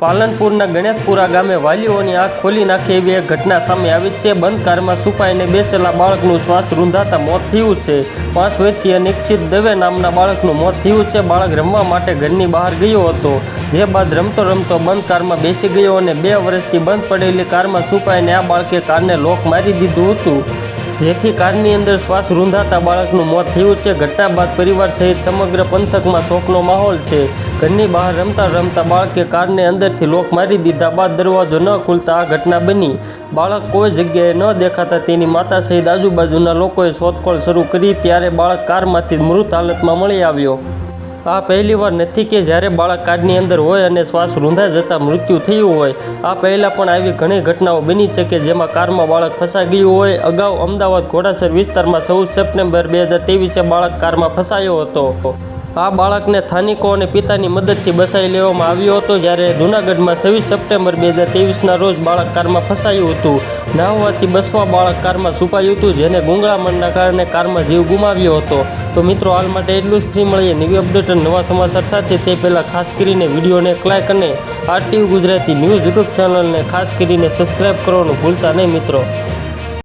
પાલનપુરના ગણેશપુરા ગામે વાલીઓની આંખ ખોલી નાખે એવી એક ઘટના સામે આવી છે. બંધ કારમાં સુપાઈને બેસેલા બાળકનું શ્વાસ રૂંધાતા મોત થયું છે. પાંચ વર્ષીય નિક્ષિત દવે નામના બાળકનું મોત થયું છે. બાળક રમવા માટે ઘરની બહાર ગયો હતો. જે બાદ રમતો રમતો બંધ કારમાં બેસી ગયો અને બે વર્ષથી બંધ પડેલી કારમાં સુપાઈને આ બાળકે કારને લોક મારી દીધું હતું. જેથી કારની અંદર શ્વાસ રૂંધાતા બાળકનું મોત થયું છે. ઘટના બાદ પરિવાર સહિત સમગ્ર પંથકમાં શોકનો માહોલ છે. ઘરની બહાર રમતા રમતા બાળકે કારને અંદરથી લોક મારી દીધા બાદ દરવાજો ન ખુલતા આ ઘટના બની. બાળક કોઈ જગ્યાએ ન દેખાતા તેની માતા સહિત આજુબાજુના લોકોએ શોધખોળ શરૂ કરી. ત્યારે બાળક કારમાંથી મૃત હાલતમાં મળી આવ્યો. આ પહેલીવાર નથી કે જ્યારે બાળક કારની અંદર હોય અને શ્વાસ રૂંધા જતાં મૃત્યુ થયું હોય. આ પહેલાં પણ આવી ઘણી ઘટનાઓ બની છે કે જેમાં કારમાં બાળક ફસાઈ ગયું હોય. અગાઉ અમદાવાદ ઘોડાસર વિસ્તારમાં ચૌદ સપ્ટેમ્બર બે હજાર ત્રેવીસે બાળક કારમાં ફસાયો હતો. આ બાળકને સ્થાનિકો અને પિતાની મદદથી બસાવી લેવામાં આવ્યો હતો જ્યારે જૂનાગઢમાં છવ્વીસ સપ્ટેમ્બર બે હજાર ત્રેવીસના રોજ બાળક કારમાં ફસાયું હતું. ના હોવાથી બસવા બાળક કારમાં છુપાયું હતું, જેને ગુંગળામણના કારણે કારમાં જીવ ગુમાવ્યો હતો. તો મિત્રો, હાલ માટે એટલું જ ફ્રી મળીએ. નવી અપડેટ અને નવા સમાચાર સાથે તે પહેલાં ખાસ કરીને વિડીયોને લાઈક અને આરટીવી ગુજરાતી ન્યૂઝ યુટ્યુબ ચેનલને ખાસ કરીને સબસ્ક્રાઈબ કરવાનું ભૂલતા નહીં મિત્રો.